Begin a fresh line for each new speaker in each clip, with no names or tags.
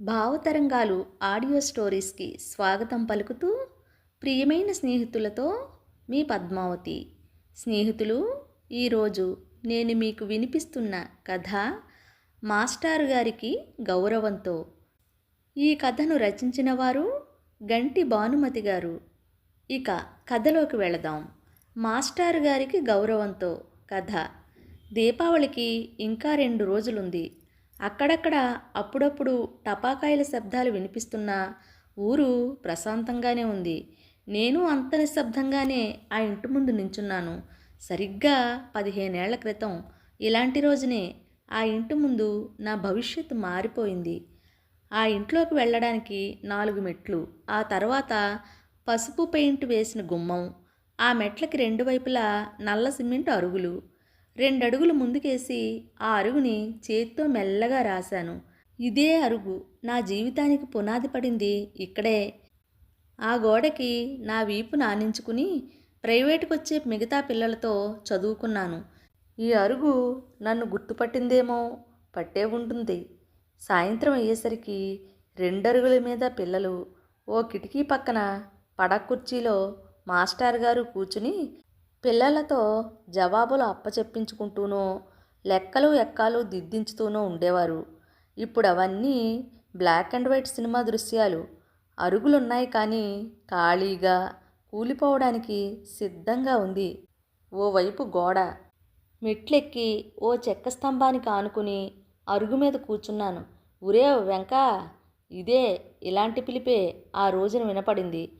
భావతరంగాలు audio స్టోరీస్కి స్వాగతం పలుకుతూ ప్రియమైన స్నేహితులతో మీ పద్మావతి. స్నేహితులు ఈరోజు నేను మీకు వినిపిస్తున్న కథ మాస్టారు గారికి గౌరవంతో. ఈ కథను రచించిన వారు గంటి భానుమతి గారు. ఇక కథలోకి వెళదాం. మాస్టారు గారికి గౌరవంతో కథ. దీపావళికి ఇంకా రెండు రోజులుంది. అక్కడక్కడ అప్పుడప్పుడు టపాకాయల శబ్దాలు వినిపిస్తున్నా ఊరు ప్రశాంతంగానే ఉంది. నేను అంత నిశ్శబ్దంగానే ఆ ఇంటి ముందు నించున్నాను. సరిగ్గా పదిహేనేళ్ళ క్రితం ఇలాంటి రోజునే ఆ ఇంటి ముందు నా భవిష్యత్తు మారిపోయింది. ఆ ఇంట్లోకి వెళ్ళడానికి నాలుగు మెట్లు ఆ తర్వాత పసుపు పెయింట్ వేసిన గుమ్మం ఆ మెట్లకి రెండు వైపులా నల్ల సిమెంట్ అరుగులు రెండడుగులు ముందుకేసి ఆ అరుగుని చేత్తో మెల్లగా రాశాను. ఇదే అరుగు నా జీవితానికి పునాది పడింది ఇక్కడే. ఆ గోడకి నా వీపు నానించుకుని ప్రైవేటుకు వచ్చే మిగతా పిల్లలతో చదువుకున్నాను. ఈ అరుగు నన్ను గుర్తుపట్టిందేమో పట్టే ఉంటుంది. సాయంత్రం అయ్యేసరికి రెండరుగుల మీద పిల్లలు ఓ కిటికీ పక్కన పడ కుర్చీలో మాస్టర్ గారు కూర్చుని పిల్లలతో జవాబులు అప్పచెప్పించుకుంటూనో లెక్కలు ఎక్కాలు దిద్దించుతూనో ఉండేవారు. ఇప్పుడు అవన్నీ బ్లాక్ అండ్ వైట్ సినిమా దృశ్యాలు. అరుగులున్నాయి కానీ ఖాళీగా కూలిపోవడానికి సిద్ధంగా ఉంది. ఓవైపు గోడ. మెట్లెక్కి ఓ చెక్క స్తంభానికి ఆనుకుని అరుగు మీద కూర్చున్నాను. ఉరే వెంక ఇదే ఇలాంటి పిలిపే ఆ రోజున వినపడింది.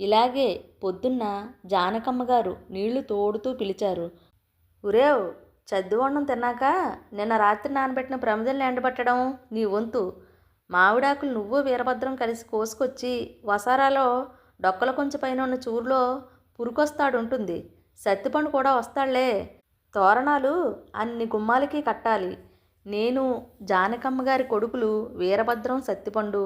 ఇలాగే పొద్దున్న జానకమ్మ గారు నీళ్ళు తోడుతూ పిలిచారు. ఉరేవ్ చద్దువన్నం తిన్నాక నిన్న రాత్రి నానబెట్టిన ప్రమిదల్ని ఎండబెట్టడం నీ వంతు. మామిడాకులు నువ్వు వీరభద్రం కలిసి కోసుకొచ్చి వసారాలో డొక్కల కొంచెం పైన ఉన్న చూరులో పురుకొస్తాడు ఉంటుంది సత్తిపండు కూడా వస్తాడులే తోరణాలు అన్ని గుమ్మాలకి కట్టాలి. నేను జానకమ్మ గారి కొడుకులు వీరభద్రం సత్తిపండు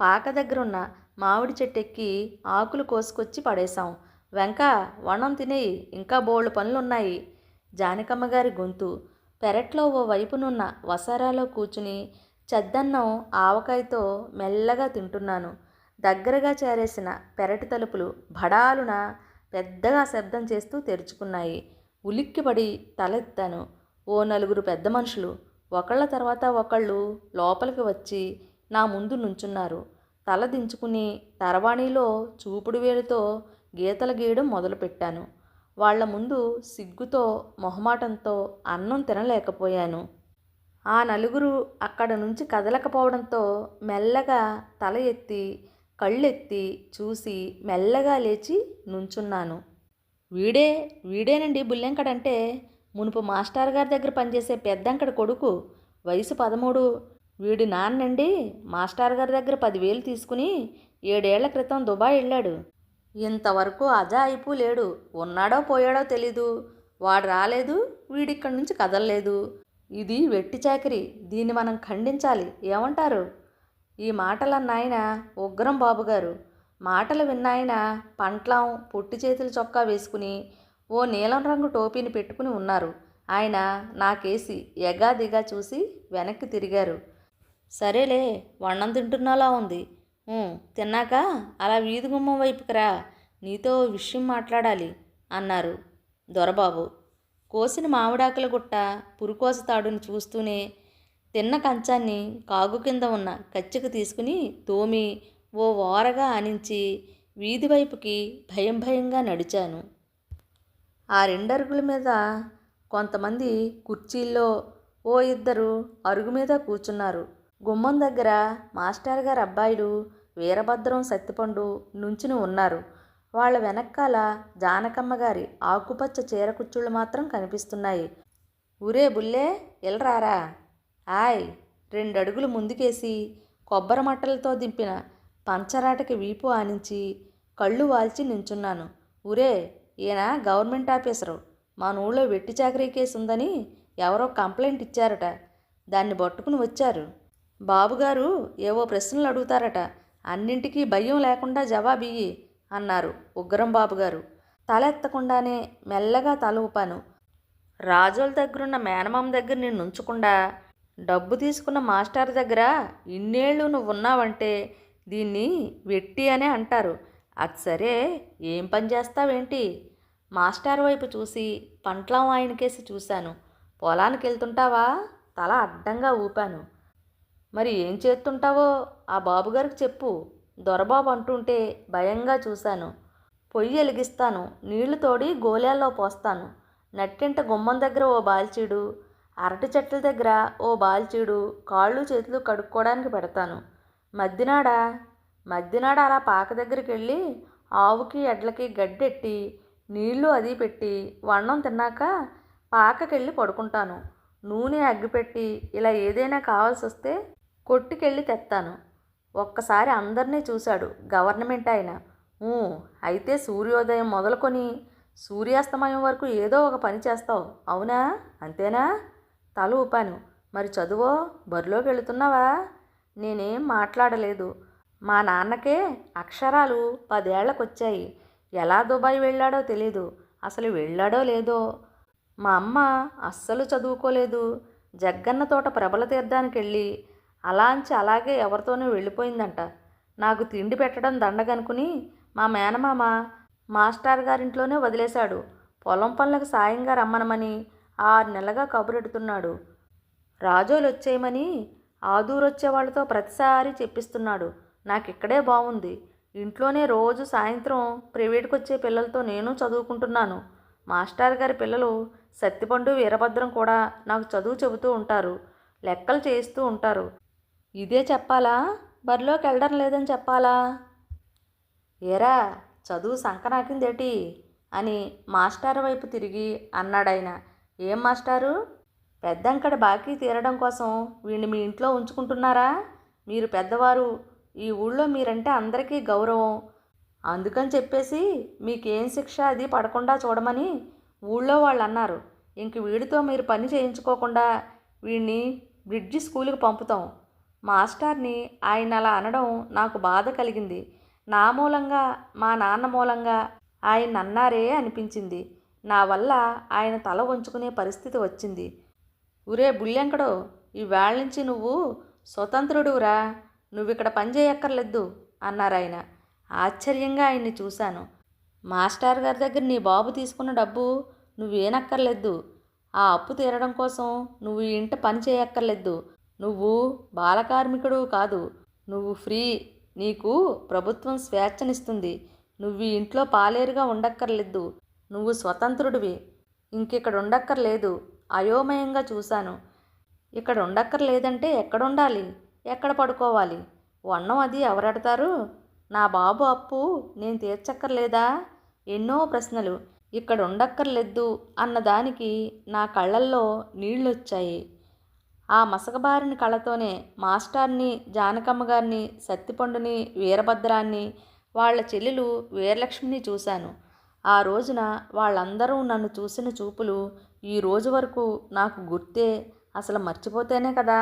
పాక దగ్గర ఉన్న మామిడి చెట్టు ఎక్కి ఆకులు కోసుకొచ్చి పడేశాం. వెంక వనం తినేయి ఇంకా బోళ్ళు పనులున్నాయి. జానకమ్మ గారి గొంతు. పెరట్లో ఓ వైపునున్న వసారాలో కూర్చుని చెద్దన్నం ఆవకాయతో మెల్లగా తింటున్నాను. దగ్గరగా చేరేసిన పెరటి తలుపులు భడాలున పెద్దగా శబ్దం చేస్తూ తెరుచుకున్నాయి. ఉలిక్కిపడి తలెత్తాను. ఓ నలుగురు పెద్ద మనుషులు. ఒకళ్ళ తర్వాత ఒకళ్ళు లోపలికి వచ్చి నా ముందు నుంచున్నారు. తల దించుకుని తరవాణిలో చూపుడు వేలుతో గీతలు గీయడం మొదలుపెట్టాను. వాళ్ళ ముందు సిగ్గుతో మొహమాటంతో అన్నం తినలేకపోయాను. ఆ నలుగురు అక్కడ నుంచి కదలకపోవడంతో మెల్లగా తల ఎత్తి కళ్ళెత్తి చూసి మెల్లగా లేచి నుంచున్నాను. వీడే వీడేనండి బుల్లెంకడంటే? మునుపు మాస్టర్ గారి దగ్గర పనిచేసే పెద్దంకడ కొడుకు వయసు పదమూడు వీడి నాన్నండి మాస్టర్ గారి దగ్గర పదివేలు తీసుకుని ఏడేళ్ళ క్రితం దుబాయ్ వెళ్ళాడు. ఇంతవరకు అజాయిపు లేడు. ఉన్నాడో పోయాడో తెలీదు. వాడు రాలేదు వీడిక్కడి నుంచి కదలలేదు. ఇది వెట్టి చాకరి. దీన్ని మనం ఖండించాలి. ఏమంటారు? ఈ మాటలన్నాయన ఉగ్రం బాబుగారు. మాటలు విన్నాయన పంట్లం పొట్టి చేతుల చొక్కా వేసుకుని ఓ నీలం రంగు టోపీని పెట్టుకుని ఉన్నారు. ఆయన నాకేసి ఎగాదిగా చూసి వెనక్కి తిరిగారు. సరేలే వన్నం తింటున్నాలా ఉంది. తిన్నాక అలా వీధి గుమ్మం వైపుకి రా నీతో విషయం మాట్లాడాలి అన్నారు దొరబాబు. కోసిన మామిడాకుల గుట్ట పురుకోస తాడుని చూస్తూనే తిన్న కంచాన్ని కాగు కింద ఉన్న కచ్చికి తీసుకుని తోమి ఓ ఓరగా ఆనించి వీధి వైపుకి భయం భయంగా నడిచాను. ఆ రెండరుగుల మీద కొంతమంది కుర్చీల్లో ఓ ఇద్దరు అరుగు మీద కూర్చున్నారు. గుమ్మం దగ్గర మాస్టర్ గారు అబ్బాయిలు వీరభద్రం సత్తిపండు నుంచుని ఉన్నారు. వాళ్ళ వెనకాల జానకమ్మ గారి ఆకుపచ్చ చీర కుచ్చుళ్ళు మాత్రం కనిపిస్తున్నాయి. ఊరే బుల్లే ఎల్రారా? ఆయ్ రెండడుగులు ముందుకేసి కొబ్బరి మట్టలతో దింపిన పంచరాటకి వీపు ఆనించి కళ్ళు వాల్చి నించున్నాను. ఊరే ఈయన గవర్నమెంట్ ఆఫీసరు. మా ఊళ్ళో వెట్టి చాకరీ కేసు ఉందని ఎవరో కంప్లైంట్ ఇచ్చారట. దాన్ని పట్టుకుని వచ్చారు. బాబుగారు ఏవో ప్రశ్నలు అడుగుతారట. అన్నింటికీ భయం లేకుండా జవాబియ్యి అన్నారు ఉగ్రం బాబుగారు. తలెత్తకుండానే మెల్లగా తల ఊపాను. రాజుల దగ్గరున్న మేనమామ దగ్గర నేను ఉంచకుండా డబ్బు తీసుకున్న మాస్టర్ దగ్గర ఇన్నేళ్ళు నువ్వు ఉన్నావంటే దీన్ని వెట్టి అనే అంటారు. అది సరే ఏం పని చేస్తావేంటి? మాస్టర్ వైపు చూసి పంట్లం ఆయనకేసి చూశాను. పొలానికి వెళ్తుంటావా? తల అడ్డంగా ఊపాను. మరి ఏం చేస్తుంటావో ఆ బాబుగారికి చెప్పు. దొరబాబు అంటుంటే భయంగా చూశాను. పొయ్యి వెలిగిస్తాను. నీళ్ళు తోడి గోళాల్లో పోస్తాను. నట్టింట గుమ్మం దగ్గర ఓ బాల్చీడు అరటి చెట్ల దగ్గర ఓ బాల్చీడు కాళ్ళు చేతులు కడుక్కోవడానికి పెడతాను. మద్దినాడ? మద్దినాడ అలా పాక దగ్గరికి వెళ్ళి ఆవుకి ఎడ్లకి గడ్డెట్టి నీళ్ళు అది పెట్టి వన్నం తిన్నాక పాకకెళ్ళి పడుకుంటాను. నూనె అగ్గిపెట్టి ఇలా ఏదైనా కావాల్సి వస్తే కొట్టుకెళ్ళి తెస్తాను ఒక్కసారి అందరినీ చూశాడు. గవర్నమెంట్ ఆయన. "ఊ, అయితే సూర్యోదయం మొదలుకొని సూర్యాస్తమయం వరకు ఏదో ఒక పని చేస్తావు. అవునా? అంతేనా? తల ఊపాను. మరి చదువో? బరిలోకి వెళుతున్నావా? నేనేం మాట్లాడలేదు. మా నాన్నకే అక్షరాలు పదేళ్ళకొచ్చాయి. ఎలా దుబాయ్ వెళ్ళాడో తెలీదు. అసలు వెళ్ళాడో లేదో. మా అమ్మ అస్సలు చదువుకోలేదు. జగ్గన్న తోట ప్రబల తీర్థానికి వెళ్ళి అలా అంచి అలాగే ఎవరితోనూ వెళ్ళిపోయిందంట. నాకు తిండి పెట్టడం దండగనుకుని మా మేనమామ మాస్టర్ గారింట్లోనే వదిలేశాడు. పొలం పనులకు సాయంగా రమ్మనమని ఆరు నెలగా కబురెడుతున్నాడు. రాజోలు వచ్చేయమని ఆదూరొచ్చే వాళ్ళతో ప్రతిసారి చెప్పిస్తున్నాడు. నాకు ఇక్కడే బాగుంది ఇంట్లోనే రోజు సాయంత్రం ప్రైవేట్కి వచ్చే పిల్లలతో నేను చదువుకుంటున్నాను. మాస్టర్ గారి పిల్లలు సత్తిపండు వీరభద్రం కూడా నాకు చదువు చెబుతూ ఉంటారు. లెక్కలు చేయిస్తూ ఉంటారు. ఇదే చెప్పాలా? బరిలోకి వెళ్ళడం లేదని చెప్పాలా? ఏరా చదువు సంకనాకిందేటి? అని మాస్టర్ వైపు తిరిగి అన్నాడాయన. ఏం మాస్టారు? పెద్దంకడ బాకీ తీరడం కోసం వీడిని మీ ఇంట్లో ఉంచుకుంటున్నారా? మీరు పెద్దవారు ఈ ఊళ్ళో మీరంటే అందరికీ గౌరవం. అందుకని చెప్పేసి మీకేం శిక్ష అది పడకుండా చూడమని ఊళ్ళో వాళ్ళు అన్నారు ఇంక వీడితో మీరు పని చేయించుకోకుండా వీడిని బ్రిడ్జి స్కూల్కి పంపుతాం. మాస్టర్ని ఆయన అలా అనడం నాకు బాధ కలిగింది. నా మూలంగా మా నాన్న మూలంగా ఆయన అన్నారే అనిపించింది. నా వల్ల ఆయన తల వంచుకునే పరిస్థితి వచ్చింది. ఉరే బుల్లెంకడో ఈ వేళ నుంచి నువ్వు స్వతంత్రుడురా నువ్విక్కడ ఇక్కడ పని చేయక్కర్లేదు అన్నారాయన. ఆశ్చర్యంగా ఆయన్ని చూశాను. మాస్టర్ గారి దగ్గర నీ బాబు తీసుకున్న డబ్బు నువ్వేనక్కర్లేదు. ఆ అప్పు తీరడం కోసం నువ్వు ఇంట పని చేయక్కర్లేదు. నువ్వు బాలకార్మికుడు కాదు. నువ్వు ఫ్రీ. నీకు ప్రభుత్వం స్వేచ్ఛనిస్తుంది. నువ్వు ఇంట్లో పాలేరుగా ఉండక్కర్లేదు. నువ్వు స్వతంత్రుడివి. ఇంకిక్కడ ఉండక్కర్లేదు అయోమయంగా చూశాను. ఇక్కడ ఉండక్కర్లేదంటే ఎక్కడ ఉండాలి ఎక్కడ పడుకోవాలి? వన్నం అది ఎవరడతారు? నా బాబు అప్పు నేను తీర్చక్కర్లేదా? ఎన్నో ప్రశ్నలు. ఇక్కడ ఉండక్కర్లేదు అన్నదానికి నా కళ్ళల్లో నీళ్ళొచ్చాయి. ఆ మసకబారిన కళతోనే మాస్టార్ని జానకమ్మ గారిని సత్తిపండుని వీరభద్రాన్ని వాళ్ళ చెల్లెలు వీరలక్ష్మిని చూశాను. ఆ రోజున వాళ్ళందరూ నన్ను చూసిన చూపులు ఈ రోజు వరకు నాకు గుర్తే అసలు మర్చిపోతేనే కదా.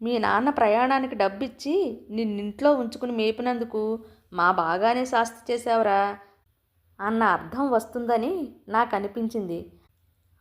మీ నాన్న ప్రయాణానికి డబ్బిచ్చి నిన్నింట్లో ఉంచుకుని మేపినందుకు మా బాగానే శాస్తి చేశావురా అన్న అర్థం వస్తుందని నాకు అనిపించింది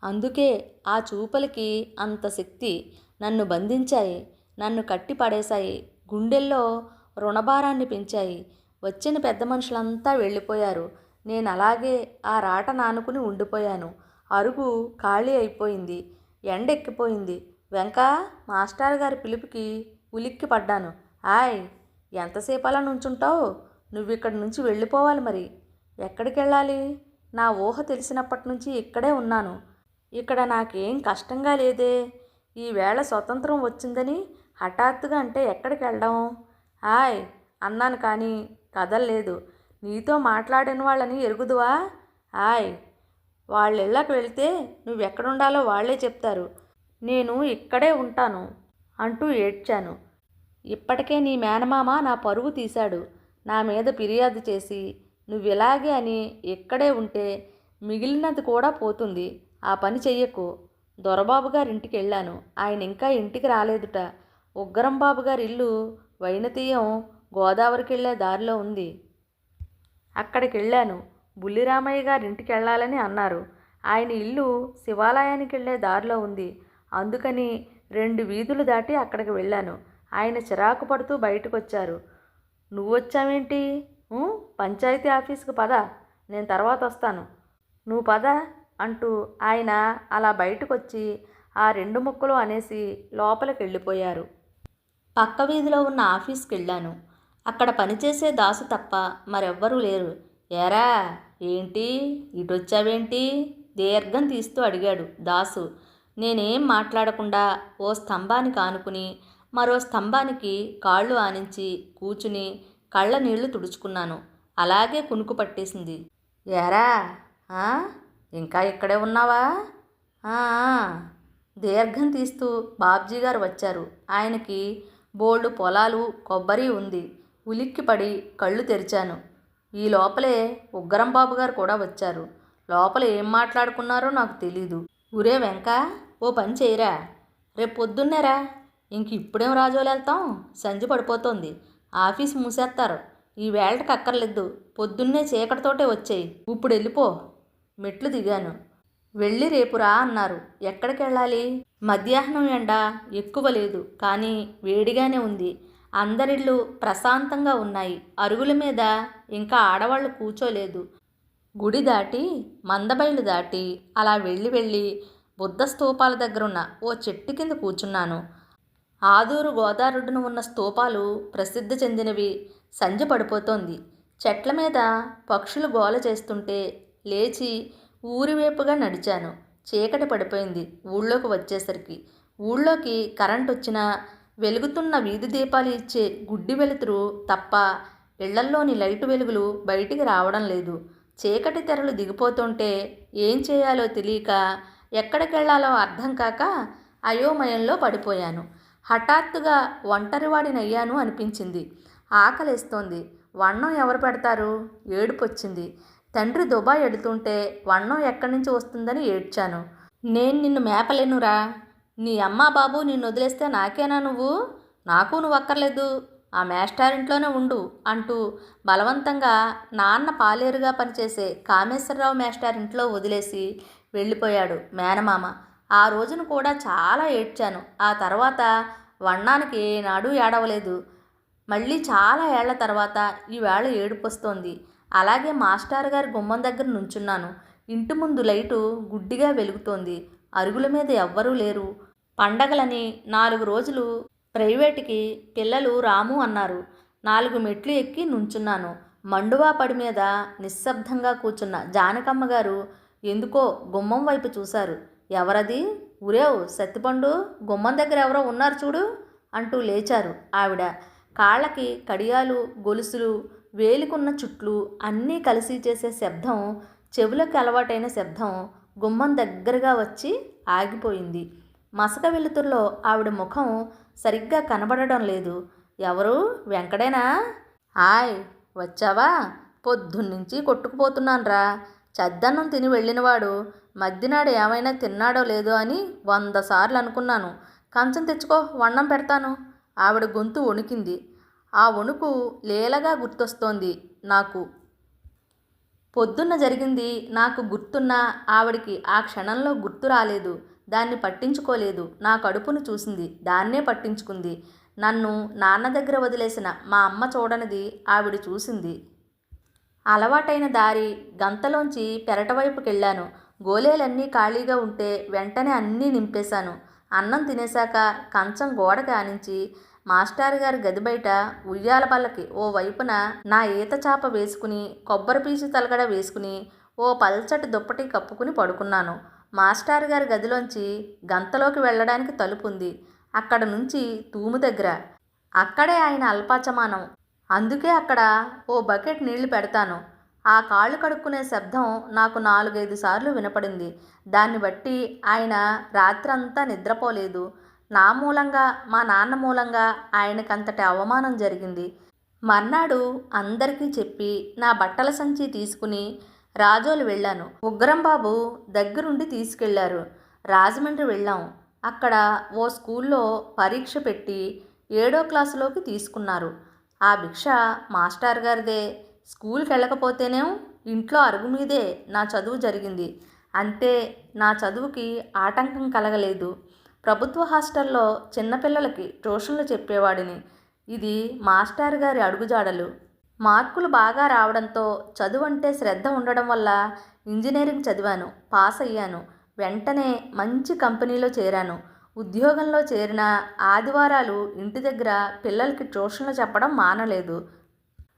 అందుకే ఆ చూపలకి అంత శక్తి నన్ను బంధించాయి నన్ను కట్టి పడేశాయి గుండెల్లో రుణభారాన్ని పెంచాయి. వచ్చిన పెద్ద మనుషులంతా వెళ్ళిపోయారు. నేను అలాగే ఆ రాట నానుకుని ఉండిపోయాను. అరుగు ఖాళీ అయిపోయింది. ఎండెక్కిపోయింది. వెంక మాస్టర్ గారి పిలుపుకి ఉలిక్కి పడ్డాను. ఆయ్ ఎంతసేపు అలా నుంచుంటావు? నువ్వు ఇక్కడి నుంచి వెళ్ళిపోవాలి మరి. ఎక్కడికి వెళ్ళాలి నా ఊహ తెలిసినప్పటి నుంచి ఇక్కడే ఉన్నాను. ఇక్కడ నాకేం కష్టంగా లేదే. ఈవేళ స్వతంత్రం వచ్చిందని హఠాత్తుగా అంటే ఎక్కడికి వెళ్ళడం హాయ్ అన్నాను కానీ కదలలేదు నీతో మాట్లాడిన వాళ్ళని ఎరుగుదువా? హాయ్ వాళ్ళ ఇళ్ళకి వెళ్తే నువ్వెక్కడుండాలో వాళ్ళే చెప్తారు. నేను ఇక్కడే ఉంటాను అంటూ ఏడ్చాను. ఇప్పటికే నీ మేనమామ నా పరువు తీశాడు. నా మీద ఫిర్యాదు చేసి నువ్విలాగే అని ఇక్కడే ఉంటే మిగిలినది కూడా పోతుంది. ఆ పని చెయ్యకు. దొరబాబు గారి ఇంటికి వెళ్ళాను ఆయన ఇంకా ఇంటికి రాలేదుట. ఉగ్గరం బాబు గారి ఇల్లు వైనతీయం గోదావరికి వెళ్ళే దారిలో ఉంది. అక్కడికి వెళ్ళాను బుల్లిరామయ్య గారి ఇంటికి వెళ్ళాలని అన్నారు. ఆయన ఇల్లు శివాలయానికి వెళ్ళే దారిలో ఉంది. అందుకని రెండు వీధులు దాటి అక్కడికి వెళ్ళాను. ఆయన చిరాకు పడుతూ బయటకు వచ్చారు నువ్వు వచ్చావేంటి పంచాయతీ ఆఫీస్కి పద. నేను తర్వాత వస్తాను. నువ్వు పద. అంటూ ఆయన అలా బయటకు వచ్చి ఆ రెండు ముక్కలు అనేసి లోపలికి వెళ్ళిపోయారు పక్క వీధిలో ఉన్న ఆఫీస్కి వెళ్ళాను అక్కడ పనిచేసే దాసు తప్ప మరెవ్వరూ లేరు. ఏరా ఏంటి? ఇటొచ్చావేంటి? దీర్ఘం తీస్తూ అడిగాడు దాసు. నేనేం మాట్లాడకుండా ఓ స్తంభానికి ఆనుకుని మరో స్తంభానికి కాళ్ళు ఆనించి కూచుని కళ్ళ నీళ్ళు తుడుచుకున్నాను. అలాగే కునుకు పట్టేసింది. ఎరా ఇంకా ఇక్కడే ఉన్నావా? దీర్ఘం తీస్తూ బాబ్జీ గారు వచ్చారు. ఆయనకి బోల్డు పొలాలు కొబ్బరి ఉంది. ఉలిక్కిపడి కళ్ళు తెరిచాను. ఈ లోపలే ఉగ్గరం బాబు గారు కూడా వచ్చారు. లోపల ఏం మాట్లాడుకున్నారో నాకు తెలీదు. ఊరే వెంక ఓ పని చేయరా? రేపు పొద్దున్నేరా ఇంక ఇప్పుడేం రాజోలు వెళ్తాం? సంజి పడిపోతోంది. ఆఫీస్ మూసేస్తారు. ఈ వేళకి అక్కర్లేదు. పొద్దున్నే చీకటితోటే వచ్చేయి. ఇప్పుడు వెళ్ళిపో. మెట్లు దిగాను. వెళ్ళి రేపురా అన్నారు. ఎక్కడికి వెళ్ళాలి మధ్యాహ్నం ఎండ ఎక్కువ లేదు. కానీ వేడిగానే ఉంది. అందరిళ్ళు ప్రశాంతంగా ఉన్నాయి. అరుగుల మీద ఇంకా ఆడవాళ్ళు కూర్చోలేదు. గుడి దాటి మందబైలు దాటి అలా వెళ్ళి వెళ్ళి బుద్ధ స్తూపాల దగ్గర ఉన్న ఓ చెట్టు కింద కూర్చున్నాను. ఆదూరు గోదావరిన ఉన్న స్తూపాలు ప్రసిద్ధి చెందినవి. సంజ పడిపోతోంది. చెట్ల మీద పక్షులు గోల చేస్తుంటే లేచి ఊరివైపుగా నడిచాను. చీకటి పడిపోయింది ఊళ్ళోకి వచ్చేసరికి. ఊళ్ళోకి కరెంట్ వచ్చినా వెలుగుతున్న వీధి దీపాలు ఇచ్చే గుడ్డి వెలుతురు తప్ప ఇళ్ళల్లోని లైటు వెలుగులు బయటికి రావడం లేదు. చీకటి తెరలు దిగిపోతుంటే ఏం చేయాలో తెలియక ఎక్కడికెళ్ళాలో అర్థం కాక అయోమయంలో పడిపోయాను. హఠాత్తుగా ఒంటరివాడినయ్యాను అనిపించింది. ఆకలిస్తోంది. వన్నం ఎవరు పెడతారు? ఏడుపొచ్చింది. తండ్రి దుబాయ్ ఎడుతుంటే వన్నం ఎక్కడి నుంచి వస్తుందని ఏడ్చాను. నేను నిన్ను మేపలేనురా. నీ అమ్మా బాబు నిన్ను వదిలేస్తే నాకేనా నువ్వు? నాకు నువ్వు అక్కర్లేదు. ఆ మేస్టారింట్లోనే ఉండు అంటూ బలవంతంగా నాన్న పాలేరుగా పనిచేసే కామేశ్వరరావు మేస్టారింట్లో వదిలేసి వెళ్ళిపోయాడు మేనమామ. ఆ రోజున కూడా చాలా ఏడ్చాను. ఆ తర్వాత వన్నానికి ఏనాడు ఏడవలేదు. మళ్ళీ చాలా ఏళ్ళ తర్వాత ఈవేళ ఏడుపు వస్తోంది అలాగే మాస్టర్ గారి గుమ్మం దగ్గర నుంచున్నాను. ఇంటి ముందు లైటు గుడ్డిగా వెలుగుతోంది. అరుగుల మీద ఎవ్వరూ లేరు. పండగలని నాలుగు రోజులు ప్రైవేటుకి పిల్లలు రాము అన్నారు. నాలుగు మెట్లు ఎక్కి నుంచున్నాను. మండువా పడి మీద నిశ్శబ్దంగా కూర్చున్న జానకమ్మ గారు ఎందుకో గుమ్మం వైపు చూశారు. ఎవరది? ఉరేవు సత్తిపండు గుమ్మం దగ్గర ఎవరో ఉన్నారు చూడు అంటూ లేచారు ఆవిడ. కాళ్ళకి కడియాలు గొలుసులు వేలికున్న చుట్లు అన్నీ కలిసి చేసే శబ్దం చెవులకు అలవాటైన శబ్దం గుమ్మం దగ్గరగా వచ్చి ఆగిపోయింది. మసక వెలుతురులో ఆవిడ ముఖం సరిగ్గా కనబడడం లేదు. ఎవరు? వెంకటేనా? హాయ్ వచ్చావా? పొద్దున్నుంచి కొట్టుకుపోతున్నానురా. చద్దన్నం తిని వెళ్ళినవాడు మధ్యనాడు ఏమైనా తిన్నాడో లేదో అని వంద సార్లు అనుకున్నాను. కంచం తెచ్చుకో వన్నం పెడతాను. ఆవిడ గొంతు వణికింది. ఆ వణుకు లీలగా గుర్తొస్తోంది నాకు. పొద్దున్న జరిగింది నాకు గుర్తున్న ఆవిడికి ఆ క్షణంలో గుర్తు రాలేదు. దాన్ని పట్టించుకోలేదు. నా కడుపును చూసింది. దాన్నే పట్టించుకుంది. నన్ను నాన్న దగ్గర వదిలేసిన మా అమ్మ చూడనిది ఆవిడ చూసింది. అలవాటైన దారి గంతలోంచి పెరటవైపుకెళ్ళాను. గోలేలన్నీ ఖాళీగా ఉంటే వెంటనే అన్నీ నింపేశాను. అన్నం తినేశాక కంచం గోడ కానించి మాస్టారు గారి గది బయట ఉయ్యాల పల్లకి ఓ వైపున నా ఈత చాప వేసుకుని కొబ్బరి పీచు తలగడ వేసుకుని ఓ పల్చటి దుప్పటి కప్పుకుని పడుకున్నాను. మాస్టారు గారి గదిలోంచి గంతలోకి వెళ్ళడానికి తలుపు ఉంది. అక్కడ నుంచి తూము దగ్గర. అక్కడే ఆయన అల్పాచమానం. అందుకే అక్కడ ఓ బకెట్ నీళ్ళు పెడతాను. ఆ కాళ్ళు కడుక్కునే శబ్దం నాకు నాలుగైదు సార్లు వినపడింది. దాన్ని బట్టి ఆయన రాత్రంతా నిద్రపోలేదు. నా మూలంగా మా నాన్న మూలంగా ఆయనకంతటి అవమానం జరిగింది. మర్నాడు అందరికీ చెప్పి నా బట్టల సంచి తీసుకుని రాజోలు వెళ్ళాను. ఉగ్రంబాబు దగ్గరుండి తీసుకెళ్ళారు. రాజమండ్రి వెళ్ళాం. అక్కడ ఓ స్కూల్లో పరీక్ష పెట్టి ఏడో క్లాసులోకి తీసుకున్నారు. ఆ భిక్ష మాస్టర్ గారిదే. స్కూల్కి వెళ్ళకపోతేనేం ఇంట్లో అరుగు మీదే నా చదువు జరిగింది. అంతే నా చదువుకి ఆటంకం కలగలేదు. ప్రభుత్వ హాస్టల్లో చిన్నపిల్లలకి ట్యూషన్లు చెప్పేవాడిని. ఇది మాస్టర్ గారి అడుగుజాడలు. మార్కులు బాగా రావడంతో చదువు అంటే శ్రద్ధ ఉండడం వల్ల ఇంజనీరింగ్ చదివాను పాస్ అయ్యాను. వెంటనే మంచి కంపెనీలో చేరాను. ఉద్యోగంలో చేరిన ఆదివారాలు ఇంటి దగ్గర పిల్లలకి ట్యూషన్లు చెప్పడం మానలేదు.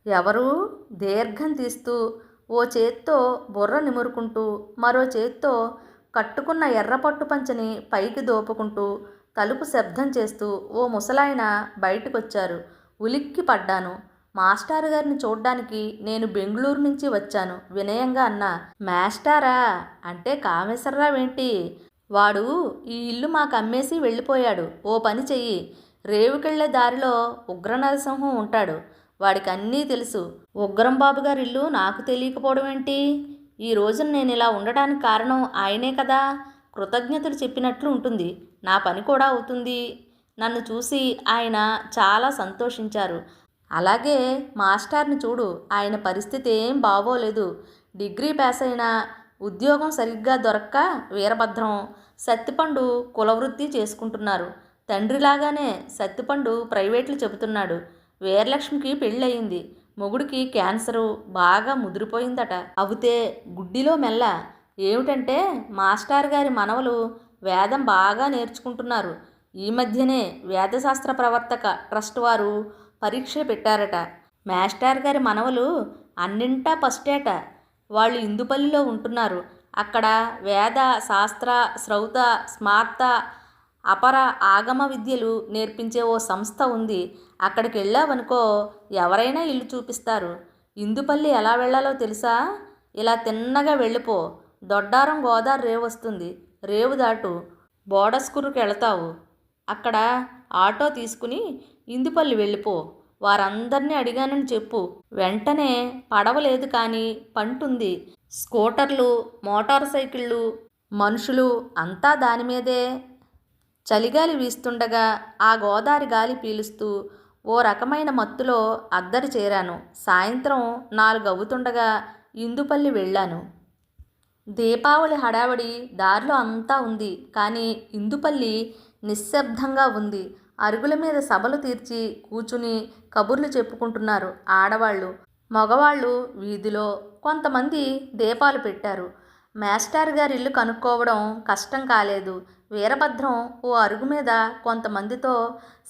ఎవరు దీర్ఘం తీస్తూ ఓ చేత్తో బుర్ర నిమురుకుంటూ మరో చేత్తో కట్టుకున్న ఎర్రపట్టు పంచని పైకి దోపుకుంటూ తలుపు శబ్దం చేస్తూ ఓ ముసలాయన బయటకొచ్చారు. ఉలిక్కి పడ్డాను. మాస్టారు గారిని చూడ్డానికి నేను బెంగళూరు నుంచి వచ్చాను. వినయంగా అన్నా మాస్టారా? అంటే కామేశ్వరరావు ఏంటి వాడు ఈ ఇల్లు మాకు అమ్మేసి వెళ్ళిపోయాడు. ఓ పని చెయ్యి. రేవుకెళ్ళే దారిలో ఉగ్ర నరసింహం ఉంటాడు. వాడికి అన్నీ తెలుసు. ఉగ్రం బాబు గారి ఇల్లు నాకు తెలియకపోవడం ఏంటి ఈ రోజున నేను ఇలా ఉండడానికి కారణం ఆయనే కదా. కృతజ్ఞతలు చెప్పినట్లు ఉంటుంది. నా పని కూడా అవుతుంది. నన్ను చూసి ఆయన చాలా సంతోషించారు. అలాగే మాస్టర్ని చూడు. ఆయన పరిస్థితి ఏం బాగోలేదు. డిగ్రీ పాస్ అయినా ఉద్యోగం సరిగ్గా దొరక్క వీరభద్రం. సత్తిపండు కులవృత్తి చేసుకుంటున్నారు. తండ్రిలాగానే సత్తిపండు ప్రైవేట్లు చెబుతున్నాడు. వీరలక్ష్మికి పెళ్ళయింది. మొగుడికి క్యాన్సరు బాగా ముదిరిపోయిందట. అవుతే గుడ్డిలో మెల్ల. ఏమిటంటే మాస్టారు గారి మనవలు వేదం బాగా నేర్చుకుంటున్నారు. ఈ మధ్యనే వేదశాస్త్ర ప్రవర్తక ట్రస్ట్ వారు పరీక్ష పెట్టారట. మాస్టార్ గారి మనవలు అన్నింటా ఫస్టేట. వాళ్ళు ఇందుపల్లిలో ఉంటున్నారు. అక్కడ వేద శాస్త్ర శ్రౌత స్మార్త అపర ఆగమ విద్యలు నేర్పించే ఓ సంస్థ ఉంది. అక్కడికి వెళ్ళావనుకో ఎవరైనా ఇల్లు చూపిస్తారు. ఇందుపల్లి ఎలా వెళ్ళాలో తెలుసా? ఇలా తిన్నగా వెళ్ళిపో. దొడ్డారం గోదావరి రేవు వస్తుంది. రేవు దాటు బోడస్కూరుకి వెళతావు. అక్కడ ఆటో తీసుకుని ఇందుపల్లి వెళ్ళిపో. వారందరినీ అడిగానని చెప్పు. వెంటనే పడవలేదు కానీ పంటుంది. స్కూటర్లు మోటార్ సైకిళ్ళు మనుషులు అంతా దాని మీదే చలిగాలి వీస్తుండగా ఆ గోదావరి గాలి పీలుస్తూ ఓ రకమైన మత్తులో అద్దరి చేరాను. సాయంత్రం నాలుగు అవుతుండగా ఇందుపల్లి వెళ్ళాను. దీపావళి హడావడి దారిలో అంతా ఉంది. కానీ ఇందుపల్లి నిశ్శబ్దంగా ఉంది. అరుగుల మీద సభలు తీర్చి కూచుని కబుర్లు చెప్పుకుంటున్నారు ఆడవాళ్ళు. మగవాళ్ళు వీధిలో కొంతమంది దీపాలు పెట్టారు. మాస్టర్ గారి ఇల్లు కనుక్కోవడం కష్టం కాలేదు. వీరభద్రం ఓ అరుగు మీద కొంతమందితో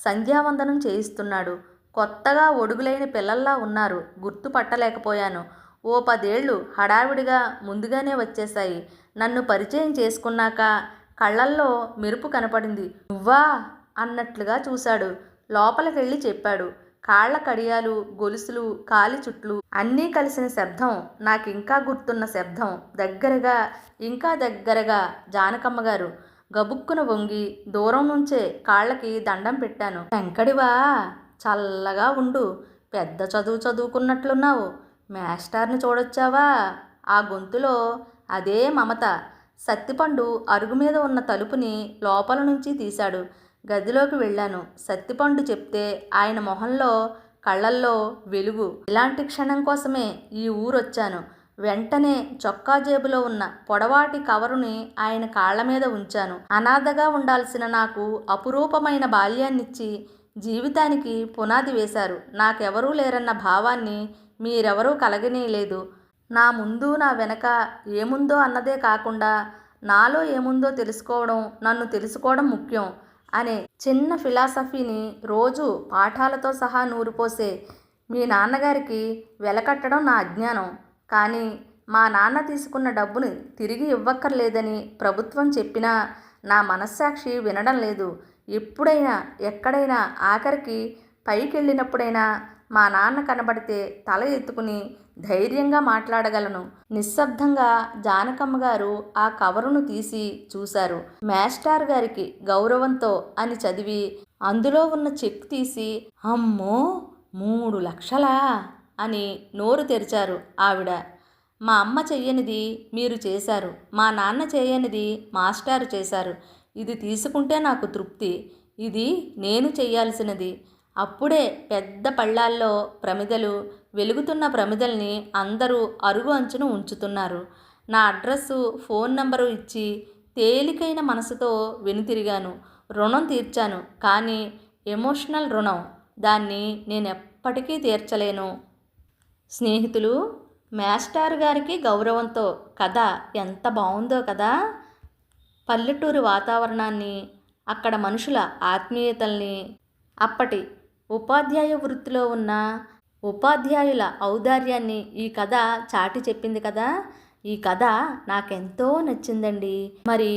సంధ్యావందనం చేయిస్తున్నాడు. కొత్తగా ఒడుగులైన పిల్లల్లా ఉన్నారు. గుర్తుపట్టలేకపోయాను ఓ పదేళ్ళు హడావిడిగా ముందుగానే వచ్చేశాయి. నన్ను పరిచయం చేసుకున్నాక కళ్ళల్లో మెరుపు కనపడింది. నువ్వా? అన్నట్లుగా చూశాడు. లోపలికెళ్ళి చెప్పాడు. కాళ్ళ కడియాలు గొలుసులు కాలి చుట్లు అన్నీ కలిసిన శబ్దం. నాకింకా గుర్తున్న శబ్దం. దగ్గరగా ఇంకా దగ్గరగా జానకమ్మ గారు. గబుక్కున వంగి దూరం నుంచే కాళ్ళకి దండం పెట్టాను. వెంకడివా చల్లగా ఉండు. పెద్ద చదువు చదువుకున్నట్లున్నావు. మేస్టార్ని చూడొచ్చావా? ఆ గొంతులో అదే మమత. సత్తిపండు అరుగు మీద ఉన్న తలుపుని లోపల నుంచి తీశాడు. గదిలోకి వెళ్ళాను. సత్తిపండు చెప్తే ఆయన మొహంలో కళ్ళల్లో వెలుగు. ఇలాంటి క్షణం కోసమే ఈ ఊరొచ్చాను. వెంటనే చొక్కా జేబులో ఉన్న పొడవాటి కవరుని ఆయన కాళ్ళ మీద ఉంచాను. అనాథగా ఉండాల్సిన నాకు అపురూపమైన బాల్యాన్నిచ్చి జీవితానికి పునాది వేశారు. నాకెవరూ లేరన్న భావాన్ని మీరెవరూ కలగనీయలేదు. నా ముందు నా వెనక ఏముందో అన్నదే కాకుండా నాలో ఏముందో తెలుసుకోవడం నన్ను తెలుసుకోవడం ముఖ్యం అనే చిన్న ఫిలాసఫీని రోజు పాఠాలతో సహా నూరిపోసే మీ నాన్నగారికి వెలకట్టడం నా అజ్ఞానం. కానీ మా నాన్న తీసుకున్న డబ్బుని తిరిగి ఇవ్వక్కర్లేదని ప్రభుత్వం చెప్పినా నా మనస్సాక్షి వినడం లేదు. ఎప్పుడైనా ఎక్కడైనా ఆఖరికి పైకెళ్ళినప్పుడైనా మా నాన్న కనబడితే తల ఎత్తుకుని ధైర్యంగా మాట్లాడగలను. నిశ్శబ్దంగా జానకమ్మ గారు ఆ కవరును తీసి చూశారు. మేస్టార్ గారికి గౌరవంతో అని చదివి అందులో ఉన్న చెక్ తీసి అమ్మో! మూడు లక్షలా? అని నోరు తెరిచారు ఆవిడ. మా అమ్మ చెయ్యనిది మీరు చేశారు. మా నాన్న చేయనిది మాస్టారు చేశారు. ఇది తీసుకుంటే నాకు తృప్తి. ఇది నేను చేయాల్సినది అప్పుడే పెద్ద పళ్ళాల్లో ప్రమిదలు వెలుగుతున్న ప్రమిదల్ని అందరూ అరుగు అంచును ఉంచుతున్నారు. నా అడ్రస్సు ఫోన్ నంబరు ఇచ్చి తేలికైన మనసుతో వెనుతిరిగాను. రుణం తీర్చాను. కానీ ఎమోషనల్ రుణం. దాన్ని నేను ఎప్పటికీ తీర్చలేను. స్నేహితులు మేస్టారు గారికి గౌరవంతో కథ ఎంత బాగుందో కదా! పల్లెటూరు వాతావరణాన్ని అక్కడ మనుషుల ఆత్మీయతల్ని అప్పటి ఉపాధ్యాయ వృత్తిలో ఉన్న ఉపాధ్యాయుల ఔదార్యాన్ని ఈ కథ చాటి చెప్పింది కదా! ఈ కథ నాకెంతో నచ్చిందండి. మరి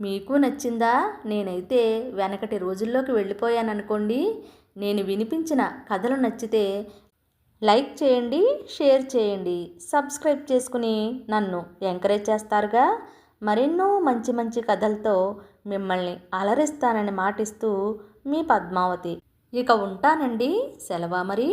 మీకు నచ్చిందా? నేనైతే వెనకటి రోజుల్లోకి వెళ్ళిపోయాను అనుకోండి నేను వినిపించిన కథలు నచ్చితే లైక్ చేయండి షేర్ చేయండి. సబ్స్క్రైబ్ చేసుకుని నన్ను ఎంకరేజ్ చేస్తారుగా. మరెన్నో మంచి మంచి కథలతో మిమ్మల్ని అలరిస్తానని మాటిస్తూ మీ పద్మావతి. ఇక ఉంటానండి. సెలవా మరి?